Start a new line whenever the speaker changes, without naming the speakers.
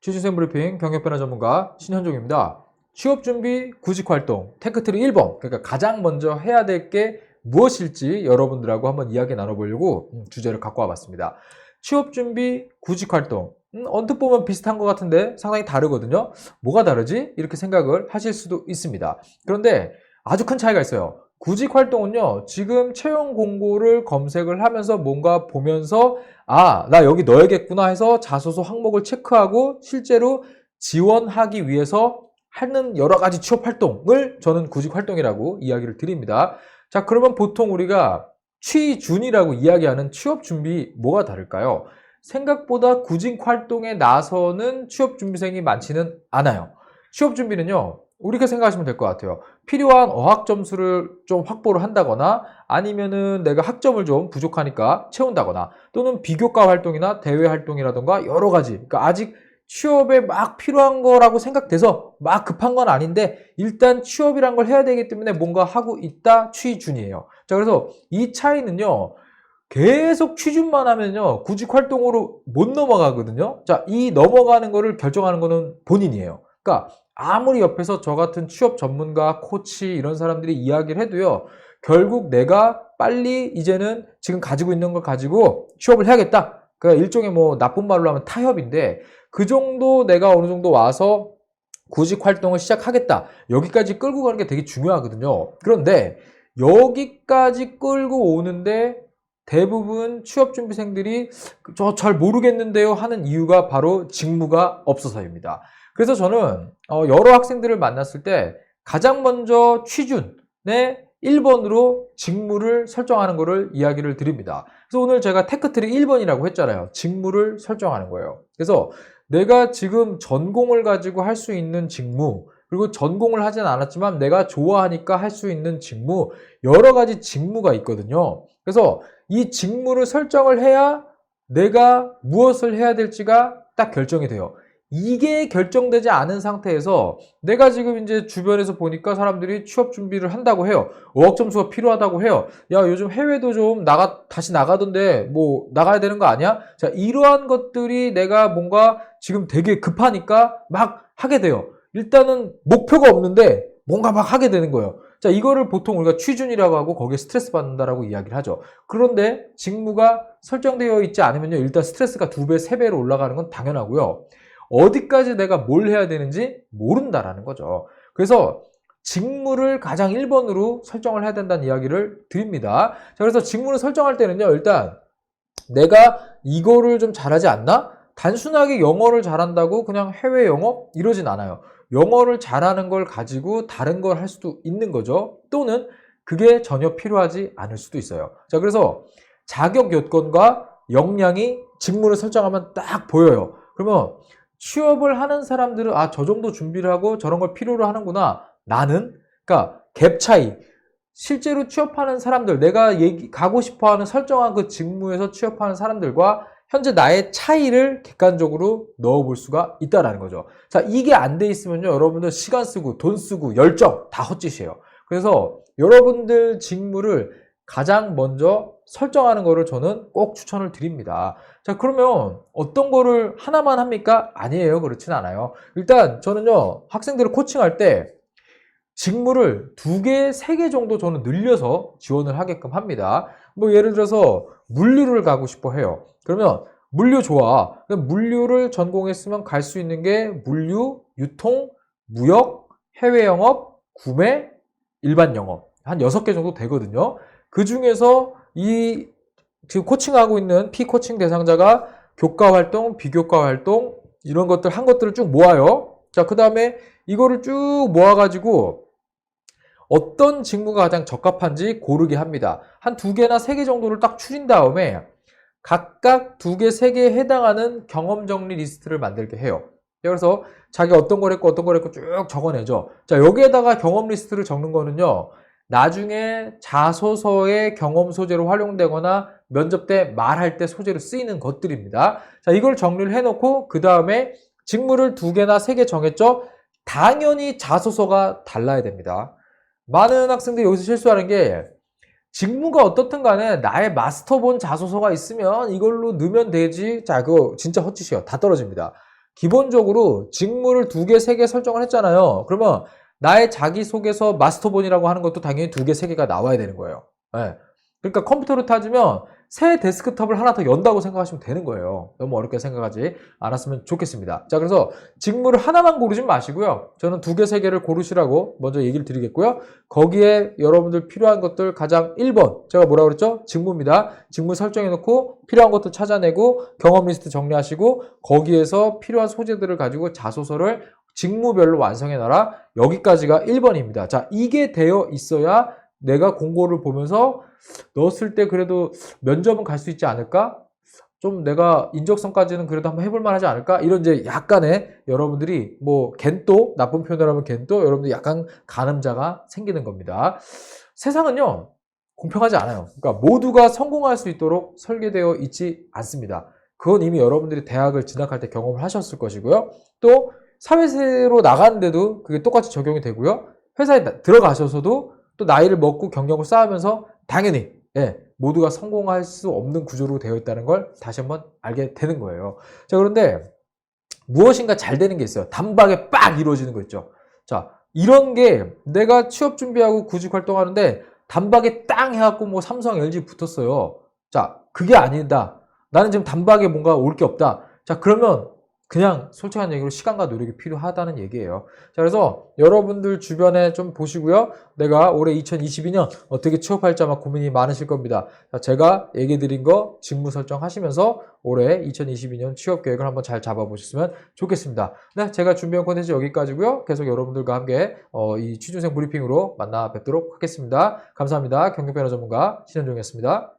취준생 브리핑 경력 변화 전문가 신현종입니다. 취업 준비 구직 활동 테크트리 1번 그러니까 가장 먼저 해야 될 게 무엇일지 여러분들하고 한번 이야기 나눠보려고 음, 주제를 갖고 와봤습니다. 취업 준비 구직 활동 음, 언뜻 보면 비슷한 것 같은데 상당히 다르거든요. 뭐가 다르지? 이렇게 생각을 하실 수도 있습니다. 그런데 아주 큰 차이가 있어요. 구직 활동은요, 지금 채용 공고를 검색을 하면서 뭔가 보면서, 아, 나 여기 넣어야겠구나 해서 자소서 항목을 체크하고 실제로 지원하기 위해서 하는 여러 가지 취업 활동을 저는 구직 활동이라고 이야기를 드립니다. 자, 그러면 보통 우리가 취준이라고 이야기하는 취업 준비 뭐가 다를까요? 생각보다 구직 활동에 나서는 취업 준비생이 많지는 않아요. 취업 준비는요, 우리가 생각하시면 될 것 같아요. 필요한 어학 점수를 좀 확보를 한다거나 아니면은 내가 학점을 좀 부족하니까 채운다거나 또는 비교과 활동이나 대외 활동이라던가 여러 가지. 그러니까 아직 취업에 막 필요한 거라고 생각돼서 막 급한 건 아닌데 일단 취업이란 걸 해야 되기 때문에 뭔가 하고 있다 취준이에요. 자, 그래서 이 차이는요. 계속 취준만 하면요. 구직 활동으로 못 넘어가거든요. 자, 이 넘어가는 거를 결정하는 거는 본인이에요. 그러니까 아무리 옆에서 저 같은 취업 전문가, 코치 이런 사람들이 이야기를 해도요. 결국 내가 빨리 이제는 지금 가지고 있는 걸 가지고 취업을 해야겠다. 그러니까 일종의 뭐 나쁜 말로 하면 타협인데 그 정도 내가 어느 정도 와서 구직 활동을 시작하겠다. 여기까지 끌고 가는 게 되게 중요하거든요. 그런데 여기까지 끌고 오는데 대부분 취업준비생들이 저 잘 모르겠는데요 하는 이유가 바로 직무가 없어서입니다. 그래서 저는 어, 여러 학생들을 만났을 때 가장 먼저 취준의 1번으로 직무를 설정하는 것을 이야기를 드립니다. 그래서 오늘 제가 테크트리 1번이라고 했잖아요. 직무를 설정하는 거예요. 그래서 내가 지금 전공을 가지고 할 수 있는 직무, 그리고 전공을 하진 않았지만 내가 좋아하니까 할 수 있는 직무, 여러 가지 직무가 있거든요. 그래서 이 직무를 설정을 해야 내가 무엇을 해야 될지가 딱 결정이 돼요. 이게 결정되지 않은 상태에서 내가 지금 이제 주변에서 보니까 사람들이 취업 준비를 한다고 해요. 어학 점수가 필요하다고 해요. 야, 요즘 해외도 좀 나가, 다시 나가던데 뭐 나가야 되는 거 아니야? 자, 이러한 것들이 내가 뭔가 지금 되게 급하니까 막 하게 돼요. 일단은 목표가 없는데 뭔가 막 하게 되는 거예요. 자, 이거를 보통 우리가 취준이라고 하고 거기에 스트레스 받는다라고 이야기를 하죠. 그런데 직무가 설정되어 있지 않으면요. 일단 스트레스가 두 배, 세 배로 올라가는 건 당연하고요. 어디까지 내가 뭘 해야 되는지 모른다라는 거죠. 그래서 직무를 가장 1번으로 설정을 해야 된다는 이야기를 드립니다. 자, 그래서 직무를 설정할 때는요, 일단 내가 이거를 좀 잘하지 않나? 단순하게 영어를 잘한다고 그냥 해외 영어? 이러진 않아요. 영어를 잘하는 걸 가지고 다른 걸 할 수도 있는 거죠. 또는 그게 전혀 필요하지 않을 수도 있어요. 자, 그래서 자격 요건과 역량이 직무를 설정하면 딱 보여요. 그러면 취업을 하는 사람들은 아, 저 정도 준비를 하고 저런 걸 필요로 하는구나. 나는 그러니까 갭 차이. 실제로 취업하는 사람들, 내가 얘기, 가고 싶어 하는 설정한 그 직무에서 취업하는 사람들과 현재 나의 차이를 객관적으로 넣어볼 수가 있다라는 거죠. 자, 이게 안 돼 있으면요, 여러분들 시간 쓰고 돈 쓰고 열정 다 헛짓이에요. 그래서 여러분들 직무를 가장 먼저 설정하는 거를 저는 꼭 추천을 드립니다. 자, 그러면 어떤 거를 하나만 합니까? 아니에요. 그렇진 않아요. 일단 저는요, 학생들을 코칭할 때 직무를 두 개, 세 개 정도 저는 늘려서 지원을 하게끔 합니다. 뭐 예를 들어서 물류를 가고 싶어 해요. 그러면 물류 좋아. 물류를 전공했으면 갈 수 있는 게 물류, 유통, 무역, 해외 영업, 구매, 일반 영업. 한 여섯 개 정도 되거든요. 그 중에서 이 지금 코칭하고 있는 피코칭 대상자가 교과 활동, 비교과 활동 이런 것들 한 것들을 쭉 모아요. 자, 그 다음에 이거를 쭉 모아가지고 어떤 직무가 가장 적합한지 고르게 합니다. 한 두 개나 세 개 정도를 딱 추린 다음에 각각 두 개, 세 개에 해당하는 경험 정리 리스트를 만들게 해요. 그래서 자기 어떤 걸 했고 어떤 걸 했고 쭉 적어내죠. 자, 여기에다가 경험 리스트를 적는 거는요. 나중에 자소서의 경험 소재로 활용되거나 면접 때 말할 때 소재로 쓰이는 것들입니다. 자, 이걸 정리를 해놓고 그 다음에 직무를 두 개나 세 개 정했죠. 당연히 자소서가 달라야 됩니다. 많은 학생들이 여기서 실수하는 게 직무가 어떻든 간에 나의 마스터본 자소서가 있으면 이걸로 넣으면 되지. 자, 그거 진짜 헛짓이에요. 다 떨어집니다. 기본적으로 직무를 두 개, 세 개 설정을 했잖아요. 그러면 나의 자기소개서 마스터본이라고 하는 것도 당연히 두 개, 세 개가 나와야 되는 거예요. 예. 그러니까 컴퓨터로 타주면 새 데스크톱을 하나 더 연다고 생각하시면 되는 거예요. 너무 어렵게 생각하지 않았으면 좋겠습니다. 자, 그래서 직무를 하나만 고르지 마시고요. 저는 두 개, 세 개를 고르시라고 먼저 얘기를 드리겠고요. 거기에 여러분들 필요한 것들 가장 1번. 제가 뭐라고 그랬죠? 직무입니다. 직무 설정해놓고 필요한 것도 찾아내고 경험 리스트 정리하시고 거기에서 필요한 소재들을 가지고 자소서를 직무별로 완성해놔라. 여기까지가 1번입니다. 자, 이게 되어 있어야 내가 공고를 보면서 넣었을 때 그래도 면접은 갈 수 있지 않을까? 좀 내가 인적성까지는 그래도 한번 해볼 만 하지 않을까? 이런 이제 약간의 여러분들이 뭐 겐또 나쁜 표현을 하면 겐또 여러분들 약간 가늠자가 생기는 겁니다. 세상은요 공평하지 않아요. 그러니까 모두가 성공할 수 있도록 설계되어 있지 않습니다. 그건 이미 여러분들이 대학을 진학할 때 경험을 하셨을 것이고요. 또 사회세로 나가는데도 그게 똑같이 적용이 되고요. 회사에 나- 들어가셔서도 또 나이를 먹고 경력을 쌓으면서 당연히 예, 모두가 성공할 수 없는 구조로 되어 있다는 걸 다시 한번 알게 되는 거예요. 자, 그런데 무엇인가 잘 되는 게 있어요. 단박에 빡 이루어지는 거 있죠. 자, 이런 게 내가 취업 준비하고 구직 활동하는데 단박에 땅 해갖고 뭐 삼성, LG 붙었어요. 자, 그게 아니다. 나는 지금 단박에 뭔가 올 게 없다. 자, 그러면 그냥 솔직한 얘기로 시간과 노력이 필요하다는 얘기예요. 자, 그래서 여러분들 주변에 좀 보시고요. 내가 올해 2022년 어떻게 취업할지 아마 고민이 많으실 겁니다. 자, 제가 얘기 드린 거 직무 설정하시면서 올해 2022년 취업 계획을 한번 잘 잡아보셨으면 좋겠습니다. 네, 제가 준비한 콘텐츠 여기까지고요. 계속 여러분들과 함께 어, 이 취준생 브리핑으로 만나 뵙도록 하겠습니다. 감사합니다. 경력변호 전문가 신현종이었습니다.